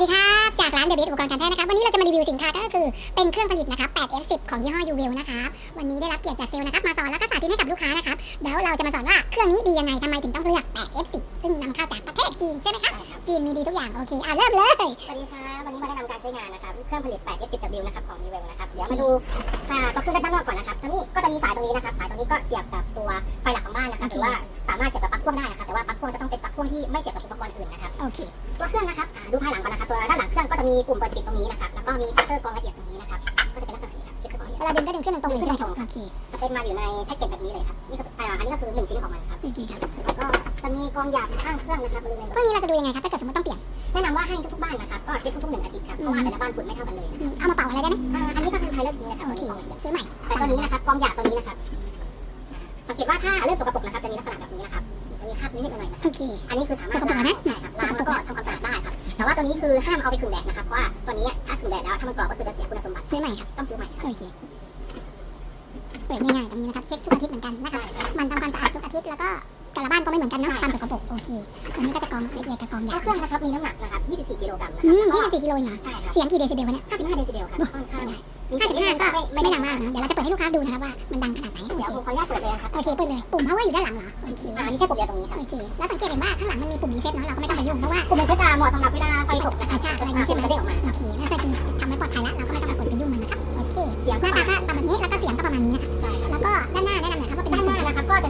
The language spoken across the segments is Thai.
สดีครับ จากร้านเดอะบิทอุปกรณ์การแพทย์นะครับ วันนี้เราจะมารีวิวสินค้าก็คือเป็นเครื่องผลิตนะครับ 8F10 ของยี่ห้อยูเวลนะครับ วันนี้ได้รับเกียรติจากเซลล์นะครับ มาสอนแล้วก็สาธิตให้กับลูกค้านะครับ เดี๋ยวเราจะมาสอนว่าเครื่องนี้ดียังไงทำไมถึงต้องเลือก 8F10 ซึ่งนำเข้าจากประเทศจีนใช่ไหมครับ จีนมีดีทุกอย่าง โอเค อะเริ่มเลย สวัสดีครับวันนี้มาแนะนำการใช้งานนะครับ เครื่องผลิต 8F10W นะครับของ Newell นะครับ เดี๋ยวมาดูอ่าตัวเครื่องด้านนอกก่อนนะครับตัวนี้ก็จะมีสายตรงนี้นะครับ สายตรงนี้ก็เสียบกับตัวไฟหลักของบ้านนะครับหรือว่าสามารถเสียบกับปลั๊กพ่วงได้นะครับ แต่ว่าปลั๊กพ่วงจะต้องเป็นปลั๊กพ่วงที่ไม่เสียบกับอุปกรณ์อื่นนะครับโอเคตัวเครื่องนะครับอ่าดูภายหลัง จะมีปุ่มเปิดปิดตรงนี้นะครับแล้วก็มีเซนเตอร์กรองละเอียดตรงนี้นะครับก็จะเป็นลักษณะนี้ครับคือเครื่องกรองละเอียดเวลาดึงก็ดึงขึ้นตรงๆเลยใช่ไหมครับโอเคจะเป็นมาอยู่ในแพ็กเกจแบบนี้เลยครับนี่คืออ่าอันนี้ก็คือหนึ่งชิ้นของมันครับโอเคครับแล้วก็จะมีกรองหยาบข้างเครื่องนะครับบริเวณตพรงวกนี้นี้เราจะดูยังไงครับถ้าเกิดสมมติต้องเปลี่ยนแนะนำว่าให้ทุกๆบ้านนะครับก็เช็คทุกๆหนึ่งอาทิตย์ครับเพราะว่าแต่ละบ้านฝุ่นไม่เท่ากันเลยนะอืมเอามาเป่าอะไรได้ไหมอ่าอันนี้ก็คือใช้แล้วทิ้งนะครับโอเคซื้อใหม่แต่ตัวนี้นะครับกรองหยาบตัวนี้นะครับสังเกตว่าถ้าเริ่มสกปรกนะครับจะมีลักษณะแบบนี้นะครับจะมีคราบนิดๆหน่อยๆนะครับโอเคอันนี้คือสามารถสกปรกนะใช่ครับล้างแล้วก็ทำความสะอาดได้ครับ แต่ว่าตัวนี้คือห้ามเอาไปขึงแดดนะครับเพราะว่าตัวนี้ถ้าขึงแดดแล้วถ้ามันกรอบก็คือจะเสียคุณสมบัติซื้อใหม่ครับต้องซื้อใหม่ครับโอเคเปิดง่ายๆตรงนี้นะครับเช็คทุกอาทิตย์เหมือนกันนะครับใช่ครับมันทำความสะอาดทุกอาทิตย์แล้วก็ แต่ละบ้านก็ไม่เหมือนกันเนอะใช่ความสกปรกโอเคอันนี้ก็จะกรองละเอียดกับกรองหยาถ้าบเครื่องนะครับ มีน้ำหนักนะครับ 24 กิโลกรัมนะคอืรับมแล้วก็24กิโลเองเหรอใช่ครับเสียงกี่เดซิเบลวะเนี่ย55 เดซิเบลครับค่อนข้างมี55แค่นี้ก็ไม่ไม่ไม่ดังมากนะเดี๋ยวเราจะเปิดให้ลูกค้าดูนะครับว่ามันดังขนาดไหนโอเดี๋ยวเคผมขออนุญาตเปิดเลยนะครับโอเคเปิดเลยปุ่ม power อยู่ด้านหลังเหรอโอเคอ่าอันนี้แค่ปุ่มเดียวตรงนี้ครับโอเคแล้วสังเกตเห็นว่าข้างหลังมันมีปุ่มรีเซ็ตเนาะเราก็ไม่ต้องไปยุ่งเพราะว่าปุ่มมันก็จะเหมาะสำหรับเวลาไฟตกนะครับใช่อะไรอย่างนี้ใช่ไหมมันจะเด้งออกมาโอเคนั่นก็คือทำให้ปลอดภัยแล้วเราก็ไม่ต้องไปกดไปยุ่งมันนะครับโอเค เสียงหน้าตาก็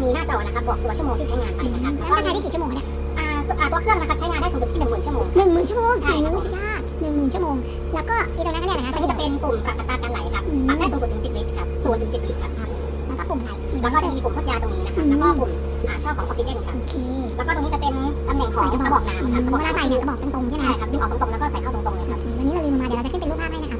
มีหน้าจอนะครับบอกตัวชั่วโมงที่ใช้งานไปอืมนะครับแล้วมันใช้ได้กี่ชั่วโมงเนี่ยอ่าอ่าตัวเครื่องนะครับใช้งานได้สูงสุดที่10,000ชั่วโมงหนึ่งหมื่นชั่วโมงใช่ครับโอ้โหสุดยอดหนึ่งหมื่นชั่วโมง แล้วก็อีตรงนั้นก็เรียกอะไรนะอันนี้จะเป็นปุ่มปรับอัตราการไหลครับอืมปรับได้สูงสุดถึง10ลิตรครับศูนย์ถึง10ลิตรครับแล้วก็ปุ่มไหนแล้วก็จะมีปุ่มพ่นยาตรงนี้นะครับอืมแล้วก็ปุ่มอ่าช่องของออกซิเจนครับโอเคแล้วก็ตรงนี้จะเป็นตำแหน่งของกระบอกน้ำครับกระบอกเวลาน้ำใส่เนี่ยกระบอกตรงๆใช่ไหมใช่ครับดึงออกตรงๆแล้วก็ใส่เข้าตรงๆเลยโอครับเควันนี้เราลืมมาเดี๋ยวเราจะขึ้นเป็นรูปภาพให้นะครับ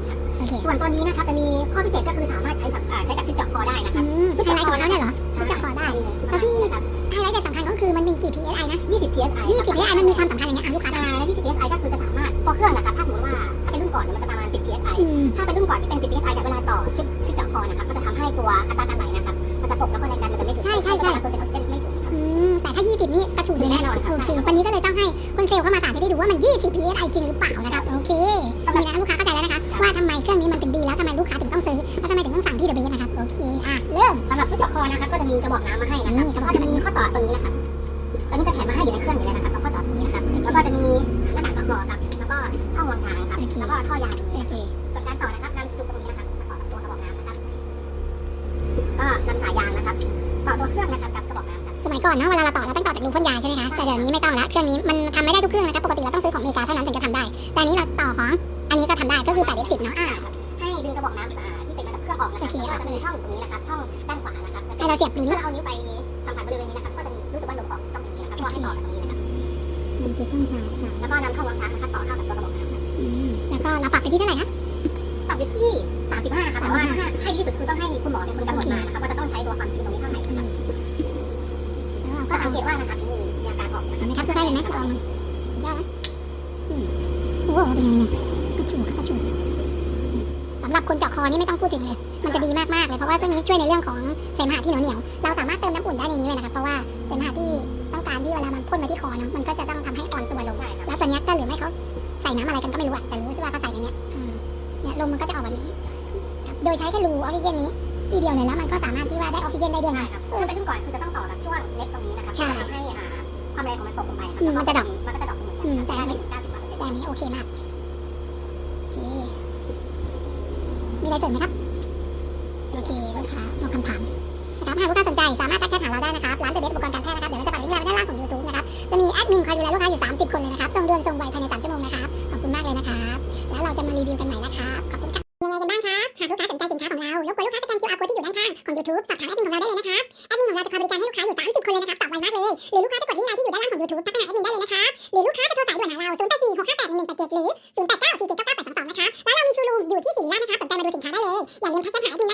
โอเค ส่วนตัวนี้นะครับจะมีข้อพิเศษก็คือสามารถใช้จากอ่าใช้กับชุดเจาะคอได้นะคอืรับมชุดไฮไลท์ของเขาเนี่ยเหรอชุดจับคอได้มีแล้วพี่ครับไฮไลท์แต่สำคัญก็คือมันมีกี่ PSI นะ20 psi 20 PSI มันมีความ โอเค วันนี้ก็เลยต้องให้คุณเซลล์เข้ามาสาธิตให้ดูว่ามัน 20 PSI จริงหรือเปล่านะครับ โอเคดีนะลูกค้าเข้าใจแล้วนะคะ ว่าทำไมเครื่องนี้มันถึงดีแล้วทำไมลูกค้าถึงต้องซื้อ แล้วทำไมถึงต้องสั่งที่เดอะเบสนะครับ โอเค อะ เริ่มสำหรับชุดเจาะคอนะครับ ก็จะมีกระบอกน้ำมาให้นะครับนี่กระแล้วบอกก็จะมีข้อต่อตัวนี้นะครับตัวนี้จะแถมมาให้อยู่ในเครื่องอยู่แล้วนะครับตรงข้อต่อตรงนี้นะครับ แล้วก็จะมีหน้ากากต่อคอครับ แล้วก็ท่อวางช้างครับ แล้วก็ท่อยางตรงนี้โอเคส่วนการต่อนะครับนำจุกตรงนี้นะครับมาต่อกับตัวกระบอกน้ำนะครับ ก็นำสายยางนะครับ ต่อตัวเครื่องนะครับกับกระบอกน้ำครับ สมัยก่อนเนาะเวลาเราต่อเราต้องต่อจากรูพ่นยาใช่ไหมคะแต่เดี๋ยวนี้ไม่ต้องละเครื่องนี้มันทำไม่ได้ทุกเครื่องนะครับปกติเราต้องซื้อของอเมริกาเท่านั้นถึงจะทำได้ แต่อันนี้เราต่อของอันนี้ก็ทำได้ก็คือ 8F10 เนาะอ่าให้ดึงกระบอกน้ำอ่าที่ติดมากับเครื่องออกนะครับโอเคก็จะมีช่องตรงนี้นะครับช่องด้านขวานะครับให้เราเสียบดูนี่ถ้าเอานิ้วไปสัมผัสบริเวณนี้นะครับก็จะมีรู้สึกว่าลมออกช่องตรงนี้นะครับก็ให้ต่อกับตรงนี้นะครับมันคือเครื่องชาร์จค่ะแล้วก็นำเข้าวางช้างนะครับต่อเข้ากับตัวกระบอกน้ำครับอืมแล้วก็เราปรับไปที่เท่าไหร่นะปรับไปที่35ครับแต่ว่าถ้าให้ดีที่สุดคือต้องให้คุณหมอเป็นคนกำหนดมานะครับ ก็ก็สัเอางเกตว่านะครับนี่มีอาการออกนะคเห็รับนไหมครับใกล้เห็นไหมกรองมันสุดยอดนะอืมโอ้โหเป็นยังไงเนี่ยกระชูกระชูสำหรับคนเจาะคอนี่ไม่ต้องพูดถึงเลย มันจะดีมากๆเลยเพราะว่าเครื่องนี้ช่วยในเรื่องของเสมหะที่เหนียวเหนียวๆเราสามารถเติมน้ำอุ่นได้ในนี้เลยนะครับเพราะว่าเสมหะที่ต้องการที่เวลามันพ่นมาที่คอเนาะมันก็จะต้องทำให้อ่อนตัวลงใช่ครับแล้วตัวเนี้ยก็เหลือให้เขาใส่น้ำอะไรกันก็ไม่รู้อะแต่รู้ว่าเขาใส่ในเนี้ยอืมเนี่ยลมมันก็จะออกแบบนี้ครับโดยใช้แค่รูออกซิเจนนี้ ทีเดียวเลยแล้วมันก็สามารถที่ว่าได้ออกซิเจนได้ด้วยใช่นะครับคือไปขึ้นก่อนคือจะต้องต่อกับช่วงเล็กตรงนี้นะครับใช่เพื่อทำให้อ่าความแรงของมันตกลงไปครับอืมมันจะดรอป มันก็จะดรอปลงเหมือนกันอืมแต่อันนี้ได้ถึง90%แต่อันนี้โอเคมาก โอเค มีอะไรเสริมไหมครับ โอเคลูกค้าลองคำถามนะครับหากลูกค้าสนใจสามารถทักแชทหาเราได้นะครับ ร้านเดอะเบสอุปกรณ์การแพทย์นะครับ เดี๋ยวเราจะปักลิงก์ไว้ด้านล่างของ YouTube นะครับ จะมีแอดมินคอยดูแลลูกค้าอยู่ 30 คนเลยนะครับ ส่งด่วนส่งไวภายใน 3 ชั่วโมงนะครับ ขอบคุณมากเลยนะครับ แล้วเราจะมารีวิวกันใหม่นะครับ ขอบคุณครับยังไงกันบ้างครับ ของ YouTube สอบถามแอดมินของเราได้เลยนะครับแอดมินของเราจะคอยบริการให้ลูกค้าอยู่ 30 คนเลยนะครับตอบไวมากเลย หรือลูกค้าจะกดลิงก์ไลน์ที่อยู่ด้านล่างของ YouTube ทักไปหาแอดมินได้เลยนะครับหรือลูกค้าจะโทรสายด่วนหาเรา 0 8 4 6 5 8 1 1 8 7 หรือ 0 8 9 4 7 9 9 8 2 2 นะครับแล้วเรามีชูรูมอยู่ที่สีราชนะครับสนใจมาดูสินค้าได้เลย อย่าลืมทักแจ้งหาแอดมิน